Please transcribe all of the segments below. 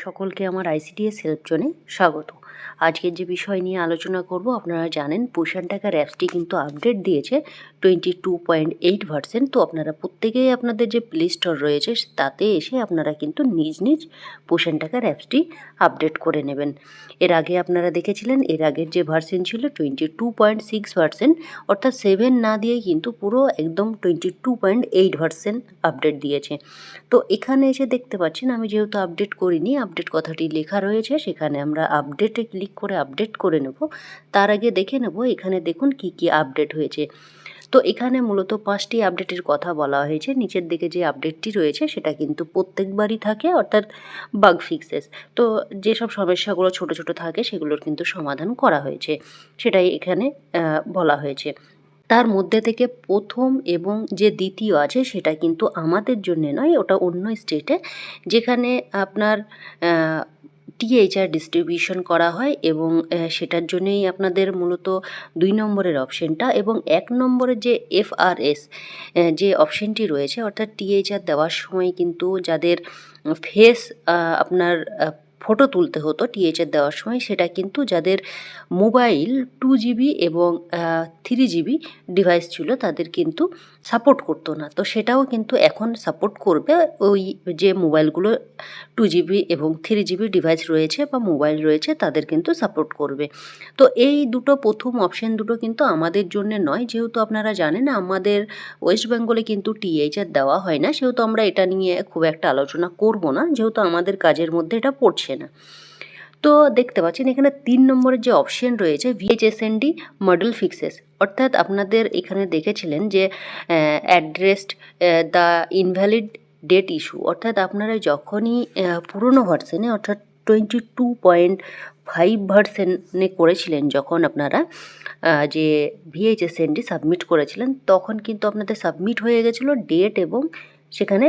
সকলকে আমার ICDS help জোনে স্বাগত। আজকের যে বিষয় নিয়ে আলোচনা করব, আপনারা জানেন পোষণ টাকার অ্যাপসটি কিন্তু আপডেট দিয়েছে twenty two point eight version তো আপনারা প্রত্যেকেই আপনাদের যে প্লে স্টোর রয়েছে, তাতে এসে আপনারা কিন্তু নিজ নিজ পোষণ টাকার অ্যাপসটি আপডেট করে নেবেন। এর আগে আপনারা দেখেছিলেন, এর আগের যে ভার্সেন ছিল twenty two point six version অর্থাৎ সেভেন না দিয়ে কিন্তু পুরো একদম twenty two point eight version update দিয়েছে। তো এখানে এসে দেখতে পাচ্ছেন, আমি যেহেতু আপডেট করিনি আপডেট কথাটি লেখা রয়েছে, সেখানে আমরা আপডেটে ক্লিক করে আপডেট করে নেব। তার আগে দেখে নেব এখানে দেখুন কি কি আপডেট হয়েছে। তো এখানে মূলত পাঁচটি আপডেটের কথা বলা হয়েছে। নিচের দিকে যে আপডেটটি রয়েছে সেটা কিন্তু প্রত্যেকবারই থাকে, অর্থাৎ বাগ ফিক্সেস তো যেসব সমস্যাগুলো ছোট ছোট থাকে সেগুলোর কিন্তু সমাধান করা হয়েছে। সেটাই এখানে বলা হয়েছে। তার মধ্যে থেকে প্রথম এবং যে দ্বিতীয় আছে সেটা কিন্তু আমাদের জন্য নয়, ওটা অন্য স্টেটে যেখানে আপনার টিএইচআর ডিস্ট্রিবিউশন করা হয় এবং সেটার জন্যই আপনাদের মূলত দুই নম্বরের অপশনটা এবং এক নম্বরের যে এফআরএস যে অপশনটি রয়েছে, অর্থাৎ টিএইচআর দেওয়ার সময় কিন্তু যাদের ফেস আপনার ফটো তুলতে হতো টিএইচআর দেওয়ার সময়। সেটা কিন্তু যাদের মোবাইল টু জিবি এবং থ্রি জিবি ডিভাইস ছিল, তাদের কিন্তু সাপোর্ট করতো না। তো সেটাও কিন্তু এখন সাপোর্ট করবে ওই যে মোবাইলগুলো টু জিবি এবং থ্রি জিবি ডিভাইস রয়েছে বা মোবাইল রয়েছে, তাদের কিন্তু সাপোর্ট করবে। তো এই দুটো প্রথম অপশন দুটো কিন্তু আমাদের জন্য নয়। যেহেতু আপনারা জানেন, আমাদের ওয়েস্ট বেঙ্গলে কিন্তু টিএইচআর দেওয়া হয় না। সেহেতু আমরা এটা নিয়ে খুব একটা আলোচনা করব না। যেহেতু আমাদের কাজের মধ্যে এটা পড়ছে। না। তো দেখতে পাচ্ছেন এখানে তিন নম্বরের যে অপশন রয়েছে ভিএইচএসএনডি মডেল ফিক্সেস অর্থাৎ আপনাদের এখানে দেখেছিলেন যে addressed the invalid date issue অর্থাৎ আপনারা যখনই পুরনো ভার্সনে অর্থাৎ টোয়েন্টি টু পয়েন্ট ফাইভ ভার্সেনে করেছিলেন, যখন আপনারা যে ভিএইচএসএনডি সাবমিট করেছিলেন, তখন কিন্তু আপনাদের সাবমিট হয়ে গেছিল ডেট এবং সেখানে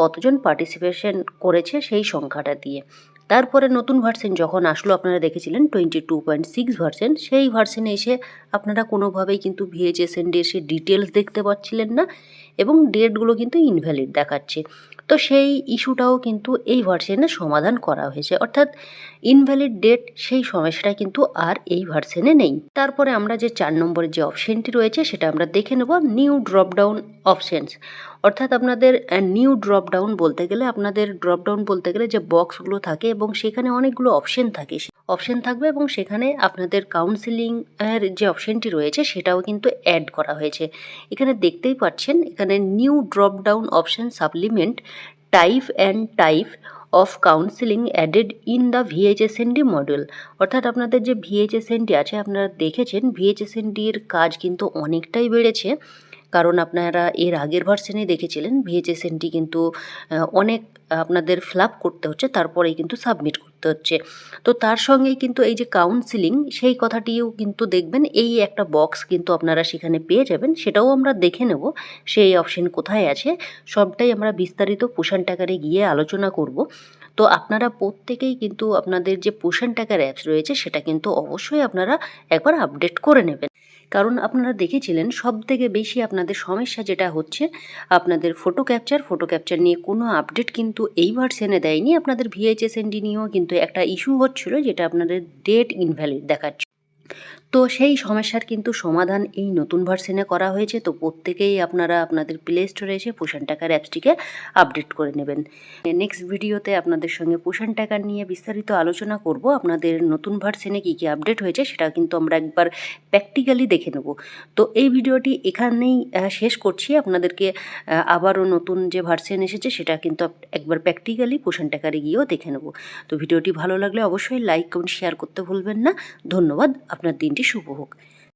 কতজন পার্টিসিপেশন করেছে সেই সংখ্যাটা দিয়ে। তারপরে নতুন ভার্সন যখন আসলো, আপনারা দেখেছিলেন twenty two point six version সেই ভার্সেনে এসে আপনারা কোনোভাবেই কিন্তু ভিএইচএসএনডি এসে ডিটেলস দেখতে পাচ্ছিলেন না এবং ডেটগুলো কিন্তু ইনভ্যালিড দেখাচ্ছে। তো সেই ইস্যুটাও কিন্তু এই ভার্সনে সমাধান করা হয়েছে। অর্থাৎ ইনভ্যালিড ডেট সেই সমস্যাটা কিন্তু আর এই ভার্সেনে নেই। তারপরে আমরা যে চার নম্বরের যে অপশনটি রয়েছে, সেটা আমরা দেখে নেব। নিউ ড্রপডাউন অপশনস অর্থাৎ আপনাদের নিউ ড্রপডাউন বলতে গেলে, আপনাদের ড্রপডাউন বলতে গেলে যে বক্সগুলো থাকে এবং সেখানে অনেকগুলো অপশন থাকে। অপশন থাকবে এবং সেখানে আপনাদের কাউন্সিলিং এর যে অপশনটি রয়েছে, সেটাও কিন্তু অ্যাড করা হয়েছে। এখানে দেখতেই পাচ্ছেন, এখানে new dropdown option supplement type and type of counselling added in the VHSND model অর্থাৎ আপনাদের যে ভিএইচএসএনডি আছে, আপনারা দেখেছেন ভিএইচএসএনডির কাজ কিন্তু অনেকটাই বেড়েছে। কারণ আপনারা এর আগের ভার্সনে দেখেছিলেন ভিএইচএসএনডি কিন্তু অনেক, আপনাদের ফ্লাপ করতে হচ্ছে, তারপরেই কিন্তু সাবমিট করতে হচ্ছে। তো তার সঙ্গেই কিন্তু এই যে কাউন্সিলিং সেই কথাটিও কিন্তু দেখবেন, এই একটা বক্স কিন্তু আপনারা সেখানে পেয়ে যাবেন, সেটাও আমরা দেখে নেব, সেই অপশন কোথায় আছে, সবটাই আমরা বিস্তারিত পোষণ টাকারে গিয়ে আলোচনা করব। তো আপনারা প্রত্যেকেই কিন্তু আপনাদের যে পোষণ টাকার অ্যাপস রয়েছে, সেটা কিন্তু অবশ্যই আপনারা একবার আপডেট করে নেবেন। কারণ আপনারা দেখেছিলেন সব থেকে বেশি আপনাদের সমস্যা যেটা হচ্ছে, আপনাদের ফটো ক্যাপচার ফটো ক্যাপচার নিয়ে কোনো আপডেট কিন্তু এই ভার্সেনে দেয়নি। আপনাদের ভিএইচএস ভিএইচএসএনডি নিয়েও কিন্তু একটা ইস্যু হচ্ছিল, যেটা আপনাদের ডেট ইনভ্যালিড দেখাচ্ছে। তো সেই সমস্যার কিন্তু সমাধান এই নতুন ভার্সনে করা হয়েছে। তো প্রত্যেকেই আপনারা আপনাদের প্লে স্টোরে এসে পোষণ টাকার অ্যাপসটিকে আপডেট করে নেবেন। নেক্সট ভিডিওতে আপনাদের সঙ্গে পোষণ টাকার নিয়ে বিস্তারিত আলোচনা করব। আপনাদের নতুন ভার্সনে কী কী আপডেট হয়েছে সেটা কিন্তু আমরা একবার প্র্যাকটিক্যালি দেখে নেব। তো এই ভিডিওটি এখানেই শেষ করছি। আপনাদেরকে আবারও নতুন যে ভার্সন এসেছে সেটা কিন্তু একবার প্র্যাকটিক্যালি পোষণ টাকারে গিয়েও দেখে নেব। তো ভিডিওটি ভালো লাগলে অবশ্যই লাইক কমেন্ট শেয়ার করতে ভুলবেন না। ধন্যবাদ। আপনার দিনটি শুভ হোক।